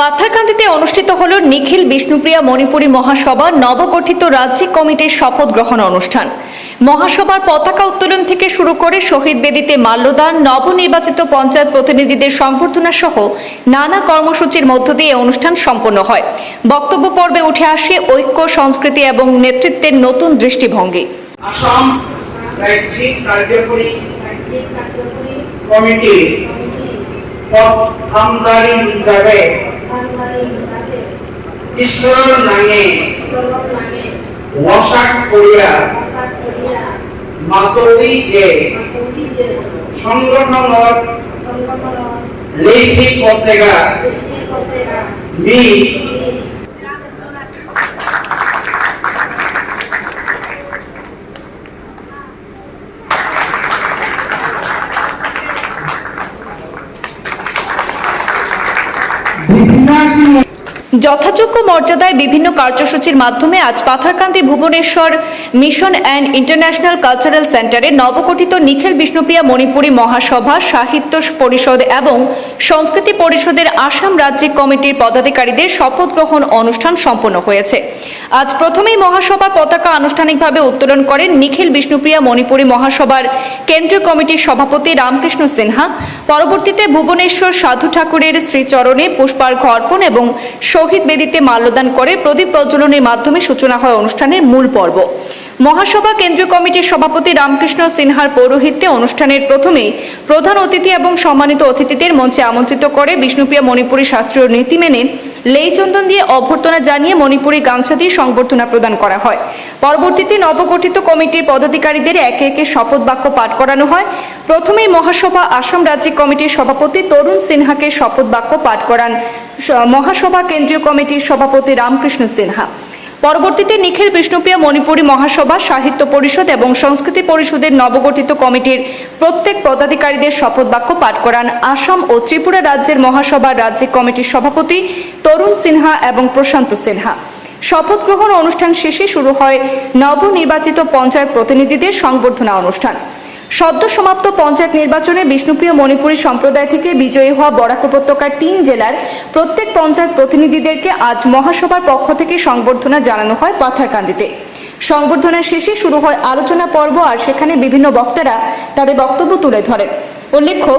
পাথারকান্দিতে অনুষ্ঠিত হল নিখিল বিষ্ণুপ্রিয়া মণিপুরী মহাসভা নবগঠিত রাজ্যিক কমিটির শপথ গ্রহণ অনুষ্ঠান। মহাসভার পতাকা উত্তোলন থেকে শুরু করে শহীদ বেদিতে মাল্যদান, নবনির্বাচিত পঞ্চায়েত প্রতিনিধিদের সংবর্ধনা সহ নানা কর্মসূচির মধ্য দিয়ে অনুষ্ঠান সম্পন্ন হয়। বক্তব্য পর্বে উঠে আসে ঐক্য, সংস্কৃতি এবং নেতৃত্বের নতুন দৃষ্টিভঙ্গি। কমিটি সরকারি হিসাবে ঈশ্বর নাঙে। ওয়াসাক করিয়া মাতবি যে। সংগঠনত সংগঠন লেসি পত্রিকা মি যথাযোগ্য মর্যাদায় বিভিন্ন কার্যসূচির মাধ্যমে আজ Patharkandi Bhubaneswar mission and international cultural সেন্টারে নবগঠিত নিখিল বিষ্ণুপ্রিয়া মণিপুরী মহাসভা, সাহিত্য পরিষদ এবং সংস্কৃতি পরিষদের আসাম রাজ্যিক কমিটির পদাধিকারীদের শপথ গ্রহণ অনুষ্ঠান সম্পন্ন হয়েছে। আজ প্রথমেই মহাসভার পতাকা আনুষ্ঠানিকভাবে উত্তোলন করেন নিখিল বিষ্ণুপ্রিয়া মণিপুরী মহাসভার কেন্দ্রীয় কমিটির সভাপতি রামকৃষ্ণ সিনহা। পরবর্তীতে ভুবনেশ্বর সাধু ঠাকুরের শ্রীচরণে পুষ্পার্ঘ অর্পণ এবং শহীদ বেদিতে মাল্যদান করে প্রদীপ প্রজ্বলনের মাধ্যমে সূচনা হয় অনুষ্ঠানের মূল পর্ব। মহাসভা কেন্দ্রীয় কমিটির সভাপতি রামকৃষ্ণ সিনহার পৌরোহিত্যে অনুষ্ঠানের প্রথমেই প্রধান অতিথি এবং সম্মানিত অতিথিদের মঞ্চে আমন্ত্রিত করে বিষ্ণুপ্রিয়া মণিপুরী শাস্ত্রীয় নীতি মেনে লেইচন্দন দিয়ে অভ্যর্থনা জানিয়ে মণিপুরী গামছা দিয়ে সংবর্ধনা প্রদান করা হয়। পরবর্তীতে নবগঠিত কমিটির পদাধিকারীদের একে একে শপথ বাক্য পাঠ করানো হয়। প্রথমেই মহাসভা আসাম রাজ্যিক কমিটির সভাপতি তরুণ সিনহাকে শপথ বাক্য পাঠ করান মহাসভা কেন্দ্রীয় কমিটির সভাপতি রামকৃষ্ণ সিনহা। পরবর্তীতে নিখিল বিষ্ণুপ্রিয়া মণিপুরী মহাসভা, সাহিত্য পরিষদ এবং সংস্কৃতি পরিষদের নবগঠিত কমিটির প্রত্যেক পদাধিকারীদের শপথ বাক্য পাঠ করান আসাম ও ত্রিপুরা রাজ্যের মহাসভার রাজ্যিক কমিটির সভাপতি তরুণ সিনহা এবং প্রশান্ত সিনহা। শপথ গ্রহণ অনুষ্ঠান শেষে শুরু হয় নবনির্বাচিত পঞ্চায়েত প্রতিনিধিদের সংবর্ধনা অনুষ্ঠান। সদ্য সমাপ্ত পঞ্চায়েত নির্বাচনে বিষ্ণুপ্রিয় মণিপুরী সম্প্রদায় থেকে বিজয়ী হওয়া বরাক উপত্যকার তিন জেলার প্রত্যেক পঞ্চায়েত প্রতিনিধিদেরকে আজ মহাসভার পক্ষ থেকে সংবর্ধনা জানানো হয় পাথারকান্দিতে। সংবর্ধনা শেষে শুরু হয় আলোচনা পর্ব আর সেখানে বিভিন্ন বক্তারা তাদের বক্তব্য তুলে ধরেন। উল্লেখ্য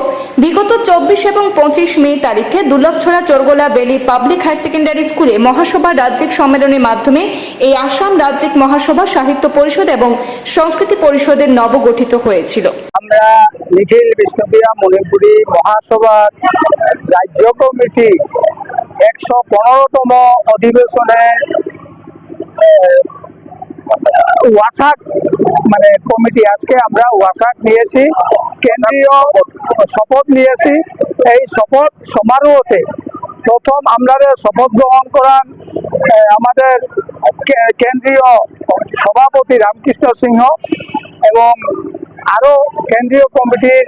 বিগত চব্বিশ এবং পঁচিশ মে তারিখে Durlavchhara Chorgola Beli public higher secondary স্কুলে মহাসভা রাজ্যিক সম্মেলনের মাধ্যমে এই আসাম রাজ্যিক মহাসভা সাহিত্য পরিষদ এবং সংস্কৃতি পরিষদের নবগঠিত হয়েছিল। আমরা নিখিল বিষ্ণুপ্রিয়া মণিপুরী মহাসভার রাজ্য কমিটি একশো পনেরোতম অধিবেশনে ওয়াসাক মানে কমিটি আজকে আমরা ওয়াসাক নিয়েছি। কেন্দ্রীয় শপথ নিয়েছি। এই শপথ সমারোহতে প্রথম আমরা শপথ গ্রহণ করান আমাদের কেন্দ্রীয় সভাপতি রামকৃষ্ণ সিংহ এবং আরও কেন্দ্রীয় কমিটির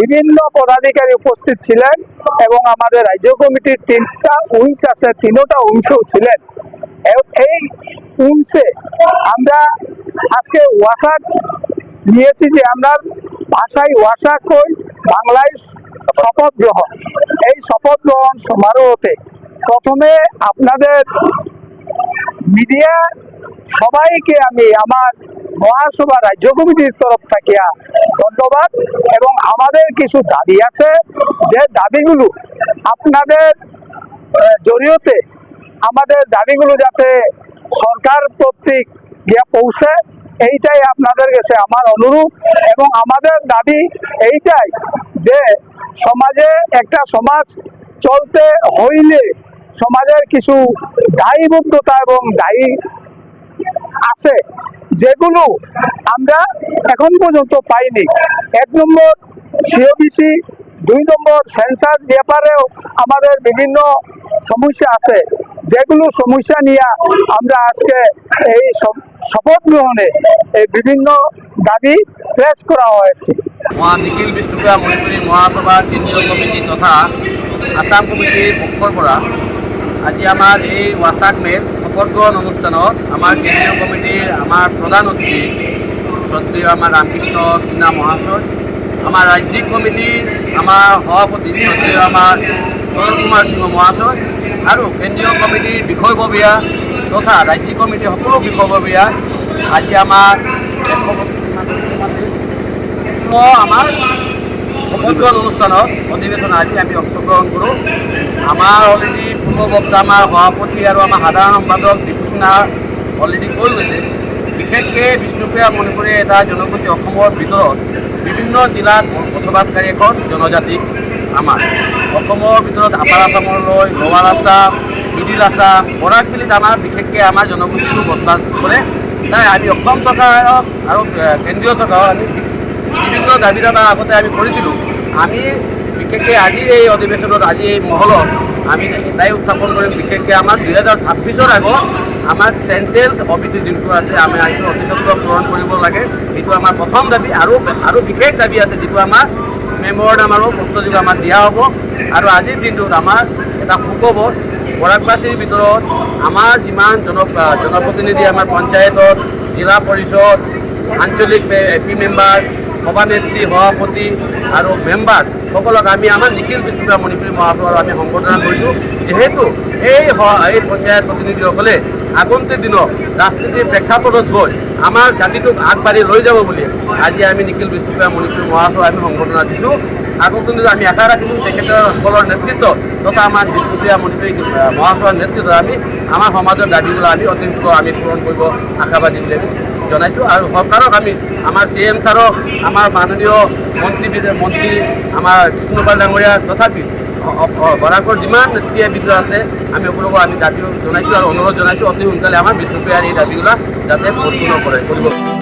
বিভিন্ন পদাধিকারী উপস্থিত ছিলেন এবং আমাদের রাজ্য কমিটির তিনটা উইংস আছে, তিনোটা উইংসও ছিলেন। এই উইংসে আমরা আজকে ওয়াসাক নিয়েছি যে আমরা ভাষায় ওয়াসাক কই বাংলায় শপথ গ্রহণ। এই শপথ গ্রহণ সমারোহতে প্রথমে আপনাদের মিডিয়া সবাইকে আমি আমার মহাসভা রাজ্য কমিটির তরফ থেকে ধন্যবাদ এবং আমাদের কিছু দাবি আছে যে দাবিগুলো আপনাদের আহ, জরিয়তে আমাদের দাবিগুলো যাতে সরকার কর্তৃক গিয়ে পৌঁছে এইটাই আপনাদের কাছে আমার অনুরোধ এবং আমাদের দাবি এইটাই যে সমাজে একটা সমাজ চলতে হইলে সমাজের কিছু দায়বদ্ধতা এবং দায়ী আছে, যেগুলো আমরা এখন পর্যন্ত পাইনি। এক নম্বর সিওবিসি দুই নম্বর সেন্সার ব্যাপারেও আমাদের বিভিন্ন সমস্যা আছে। যেগুলো সমস্যা নিয়ে আমরা আজকে এই শপথ গ্রহণে এই বিভিন্ন দাবি প্রেস করা হয়েছে। নিখিল বিষ্ণুপুৰা মণিপুৰী মহাসভাৰ কেন্দ্ৰীয় কমিটি তথা আছাম কমিটিৰ পক্ষৰ পৰা আজি আমাৰ এই ৱাচাক মেল শপত গ্ৰহণ অনুষ্ঠানত আমাৰ কেন্দ্ৰীয় কমিটিৰ আমাৰ প্ৰধান অতিথি শ্ৰদ্ধেয় আমাৰ ৰামকৃষ্ণ সিনহা মহাশয়, আমাৰ ৰাজ্যিক কমিটিৰ আমাৰ সভাপতি শ্ৰদ্ধেয় আমাৰ তৰুণ কুমাৰ সিংহ মহাশয় আৰু কেন্দ্ৰীয় কমিটিৰ বিষয়ববীয়া তথা ৰাজ্যিক কমিটিৰ সকলো বিষয়ববীয়া আজি আমাৰ আমাৰ শপতগ্ৰহণ অনুষ্ঠানত অধিৱেশন আজি আমি অংশগ্ৰহণ কৰোঁ। আমাৰ অলৰেডি পূৰ্ব বক্তা আমাৰ সভাপতি আৰু আমাৰ সাধাৰণ সম্পাদক দীপু সিনহা অলৰেডি কৈ গৈছে। বিশেষকৈ বিষ্ণুপ্ৰিয়া মণিপুৰী এটা জনগোষ্ঠী অসমৰ ভিতৰত বিভিন্ন জিলাত বসবাসকাৰী এখন জনজাতি আমাৰ। অসমৰ ভিতৰত আপাৰ আছামলৈ লোৱাৰ আছাম মিডিল আছাম বৰাকবিলিত আমাৰ, বিশেষকৈ আমাৰ জনগোষ্ঠীটো বসবাস কৰে। তাই আমি অসম চৰকাৰক আৰু কেন্দ্ৰীয় চৰকাৰক আমি বিভিন্ন দাবি দাবা আগতে আমি কৰিছিলোঁ। আমি বিশেষকৈ আজিৰ এই অধিৱেশনত, আজি এই মহলত আমি এটাই উত্থাপন কৰিম। বিশেষকৈ আমাৰ দুহেজাৰ ছাব্বিছৰ আগত আমাৰ চেণ্ট্ৰেল অফিচৰ যোনটো আছে, আমি সেইটো অতিসত্ব পূৰণ কৰিব লাগে। সেইটো আমাৰ প্ৰথম দাবি। আৰু আৰু বিশেষ দাবি আছে, যিটো আমাৰ মেমৰেণ্ডাম আৰু পত্ৰযোগ আমাৰ দিয়া হ'ব। আৰু আজিৰ দিনটোত আমাৰ এটা সুখবৰ বৰাকবাসীৰ ভিতৰত আমাৰ যিমান জন জনপ্ৰতিনিধি আমাৰ পঞ্চায়তত, জিলা পৰিষদ, আঞ্চলিক এ পি মেম্বাৰ সভানেত্ৰী সভাপতি আৰু মেম্বাৰ সকলক আমি আমাৰ নিখিল বিষ্ণুপ্ৰিয়া মণিপুৰী মহাসভাৰ আমি সম্বৰ্ধনা কৰিছোঁ। যিহেতু এই এই পঞ্চায়ত প্ৰতিনিধিসকলে আগন্তুক দিনত ৰাজনীতিৰ প্ৰেক্ষাপটত গৈ আমাৰ জাতিটোক আগবাঢ়ি লৈ যাব বুলি আজি আমি নিখিল বিষ্ণুপ্ৰিয়া মণিপুৰী মহাসভা আমি সম্বৰ্ধনা দিছোঁ। আগন্তুক দিনত আমি আশা ৰাখিছোঁ তেখেতৰ নেতৃত্বত তথা আমাৰ মণিপুৰী আহ, মহাসভাৰ নেতৃত্বত আমি আমাৰ সমাজৰ দাবীবিলাক আমি অতি আমি পূৰণ কৰিব আশাবাদী বুলি জনাইছোঁ। আৰু চৰকাৰক আমি আমাৰ চি এম ছাৰক আমাৰ মাননীয় মন্ত্ৰী মন্ত্ৰী আমাৰ কৃষ্ণপাল ডাঙৰীয়া তথাপি বৰাকৰ যিমান নেতৃত্ব বিদ্য আছে আমি সকলোকে আমি দাবি জনাইছোঁ আৰু অনুৰোধ জনাইছোঁ অতি সোনকালে আমাৰ বিষ্ণুপ্ৰিয়াৰ এই দাবীবিলাক যাতে সম্পূৰ্ণ কৰে কৰিব।